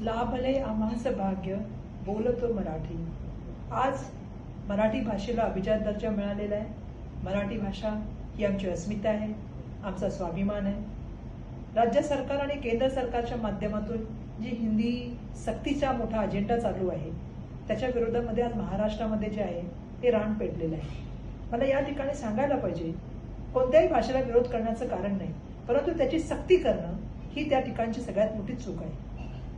लाभले आम्हास भाग्य बोलतो मराठी. आज मराठी भाषेला अभिजात दर्जा मिळालेला आहे. मराठी भाषा ही आमची अस्मिता आहे आमचा स्वाभिमान आहे. राज्य सरकार आणि केंद्र सरकारच्या माध्यमातून जी हिंदी सक्तीचा मोठा अजेंडा चालू आहे त्याच्या विरोधामध्ये आज महाराष्ट्रामध्ये जे आहे ते रान पेटलेलं आहे. मला या ठिकाणी सांगायला पाहिजे कोणत्याही भाषेला विरोध करण्याचं कारण नाही परंतु त्याची सक्ती करणं ही त्या ठिकाणची सगळ्यात मोठी चूक आहे.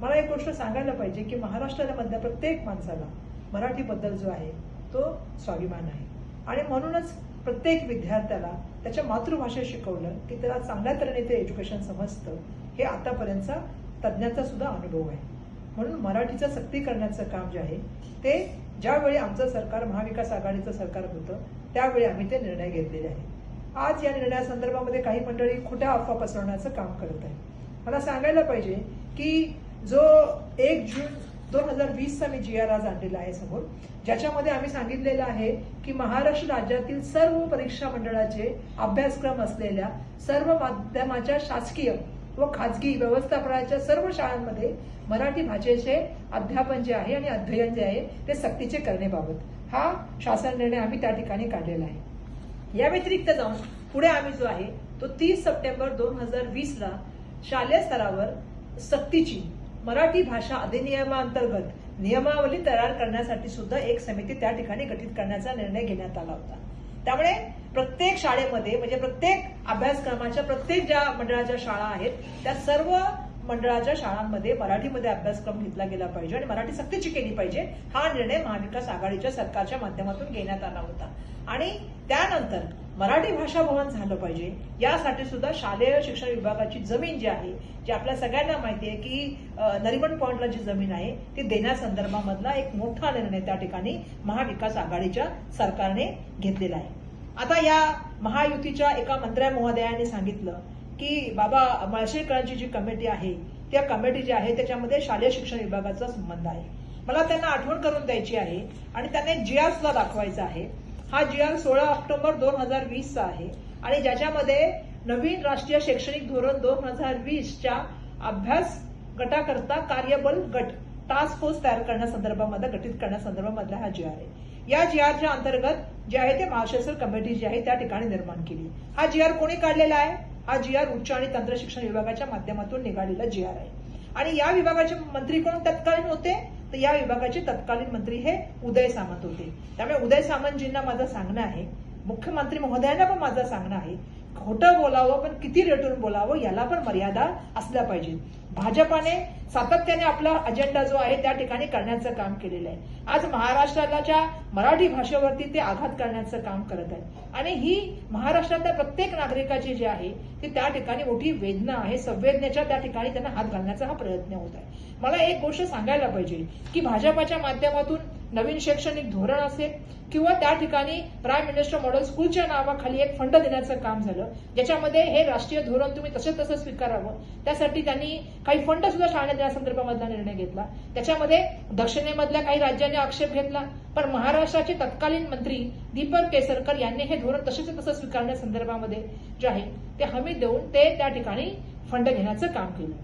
मला एक गोष्ट सांगायला पाहिजे की महाराष्ट्रामधल्या प्रत्येक माणसाला मराठीबद्दल जो आहे तो स्वाभिमान आहे. आणि म्हणूनच प्रत्येक विद्यार्थ्याला त्याच्या मातृभाषेत शिकवलं की त्याला चांगल्या तऱ्हेने ते एज्युकेशन समजतं हे आतापर्यंतचा तज्ज्ञाचा सुद्धा अनुभव आहे. म्हणून मराठीचं सक्ती करण्याचं काम जे आहे ते ज्यावेळी आमचं सरकार महाविकास आघाडीचं सरकार होतं त्यावेळी आम्ही ते निर्णय घेतलेले आहे आज या निर्णयासंदर्भामध्ये काही मंडळी खोट्या अफवा पसरवण्याचं काम करत आहे मला सांगायला पाहिजे की जो एक जून दोन हजार वीसचा मी जी आर आज आणलेला आहे समोर ज्याच्यामध्ये आम्ही सांगितलेलं आहे की महाराष्ट्र राज्यातील सर्व परीक्षा मंडळाचे अभ्यासक्रम असलेल्या सर्व माध्यमाच्या शासकीय व खाजगी व्यवस्थापनाच्या सर्व शाळांमध्ये मराठी भाषेचे अध्यापन जे आहे आणि अध्ययन जे आहे ते सक्तीचे करण्याबाबत हा शासन निर्णय आम्ही त्या ठिकाणी काढलेला आहे. या व्यतिरिक्त जाऊन पुढे आम्ही जो आहे तो तीस सप्टेंबर दोन हजार वीसला शालेय स्तरावर सक्तीची मराठी भाषा अधिनियमांतर्गत नियमावली तयार करण्यासाठी सुद्धा एक समिती त्या ठिकाणी गठीत करण्याचा निर्णय घेण्यात आला होता. त्यामुळे प्रत्येक शाळेमध्ये म्हणजे प्रत्येक अभ्यासक्रमाच्या प्रत्येक ज्या मंडळाच्या शाळा आहेत त्या सर्व मंडळाच्या शाळांमध्ये मराठीमध्ये अभ्यासक्रम घेतला गेला पाहिजे आणि मराठी सक्तीची केली पाहिजे हा निर्णय महाविकास आघाडीच्या सरकारच्या माध्यमातून घेण्यात आला होता. आणि त्यानंतर मराठी भाषा भवन झालं पाहिजे. यासाठी सुद्धा शालेय शिक्षण विभागाची जमीन जी आहे जी आपल्या सगळ्यांना माहिती आहे की नरिमन पॉइंटला जी जमीन आहे ती देण्यासंदर्भामधला एक मोठा निर्णय त्या ठिकाणी महाविकास आघाडीच्या सरकारने घेतलेला आहे. आता या महायुतीच्या एका मंत्र्या महोदयाने सांगितलं की बाबा मळशेकरांची जी कमिटी आहे त्या कमिटी जी आहे त्याच्यामध्ये शालेय शिक्षण विभागाचा संबंध आहे. मला त्यांना आठवण करून द्यायची आहे आणि त्यांना जीआसला दाखवायचं दाखवायचा आहे. हा जीआर सोळा ऑक्टोबर दोन हजार वीसचा आहे. आणि ज्याच्यामध्ये नवीन राष्ट्रीय शैक्षणिक धोरण दोन हजार वीसच्या अभ्यास गटाकरता कार्यबल गट टास्क फोर्स तयार करण्यासंदर्भामध्ये गठीत करण्यासंदर्भामधला हा जी आर आहे. या जी आरच्या अंतर्गत जे आहे ते महाशासन कमिटी जी आहे त्या ठिकाणी निर्माण केली. हा जी आर कोणी काढलेला आहे? हा जी आर उच्च आणि तंत्र शिक्षण विभागाच्या माध्यमातून निघालेला जी आर आहे. आणि या विभागाचे मंत्री कोण? तत्कालीन होते? तर या विभागाचे तत्कालीन मंत्री हे उदय सामंत होते. त्यामुळे उदय सामंतजींना माझं सांगणं आहे. मुख्यमंत्री महोदयांना पण माझं सांगणं आहे. खोटं बोलावं पण किती रेटून बोलावं याला पण मर्यादा असल्या पाहिजे. भाजपाने सातत्याने आपला अजेंडा जो आहे त्या ठिकाणी करण्याचं काम केलेलं आहे. आज महाराष्ट्राच्या मराठी भाषेवरती ते आघात करण्याचं काम करत आहे आणि ही महाराष्ट्रातल्या प्रत्येक नागरिकाची जी आहे ती त्या ठिकाणी मोठी वेदना आहे. संवेदनेच्या त्या ठिकाणी त्यांना हात घालण्याचा हा प्रयत्न होत आहे. मला एक गोष्ट सांगायला पाहिजे की भाजपाच्या माध्यमातून नवीन शैक्षणिक धोरण असेल किंवा त्या ठिकाणी प्राईम मिनिस्टर मॉडेल स्कूलच्या नावाखाली एक फंड देण्याचं काम झालं. ज्याच्यामध्ये हे राष्ट्रीय धोरण तुम्ही तसं तसं स्वीकारावं. त्यासाठी त्यांनी काही फंड सुद्धा शाळेत देण्यासंदर्भामधला निर्णय घेतला. त्याच्यामध्ये दक्षिणेमधल्या काही राज्यांनी आक्षेप घेतला. पण महाराष्ट्राचे तत्कालीन मंत्री दीपक केसरकर यांनी हे धोरण तसेच तसं स्वीकारण्यासंदर्भामध्ये जे आहे ते हमी देऊन ते त्या ठिकाणी फंड घेण्याचं काम केलं.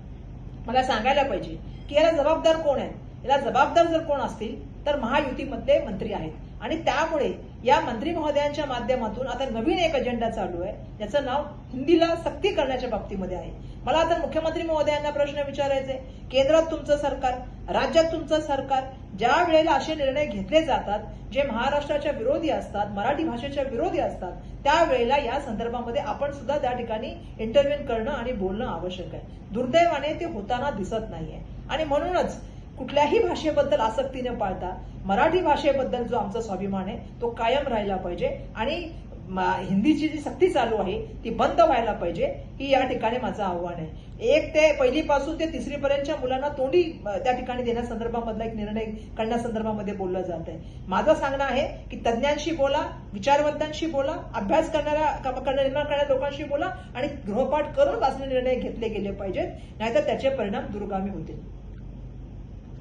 मला सांगायला पाहिजे की याला जबाबदार कोण आहे? याला जबाबदार जर कोण असतील तर महायुतीमधले मंत्री आहेत. आणि त्यामुळे या मंत्री महोदयांच्या माध्यमातून आता नवीन एक अजेंडा चालू आहे. ज्याचं नाव हिंदीला सक्ती करण्याच्या बाबतीमध्ये आहे. मला आता मुख्यमंत्री महोदयांना प्रश्न विचारायचे केंद्रात तुमचं सरकार राज्यात तुमचं सरकार ज्या वेळेला असे निर्णय घेतले जातात जे महाराष्ट्राच्या विरोधी असतात मराठी भाषेच्या विरोधी असतात त्यावेळेला या संदर्भामध्ये आपण सुद्धा त्या ठिकाणी इंटरव्ह्यू करणं आणि बोलणं आवश्यक आहे. दुर्दैवाने ते होताना दिसत नाहीये. आणि म्हणूनच कुठल्याही भाषेबद्दल आसक्ती न पाळता मराठी भाषेबद्दल जो आमचा स्वाभिमान आहे तो कायम राहिला पाहिजे. आणि हिंदीची जी सक्ती चालू आहे ती बंद व्हायला पाहिजे ही या ठिकाणी माझं आव्हान आहे. एक ते पहिलीपासून ते तिसरीपर्यंतच्या मुलांना तोंडी त्या ठिकाणी देण्यासंदर्भामधला एक निर्णय करण्यासंदर्भामध्ये बोललं जात आहे माझं सांगणं आहे की तज्ज्ञांशी बोला विचारवंतांशी बोला अभ्यास करणाऱ्या करण्या- निर्माण करणाऱ्या लोकांशी बोला आणि गृहपाठ करून असले निर्णय घेतले गेले पाहिजेत नाहीतर त्याचे परिणाम दुर्गामी होतील.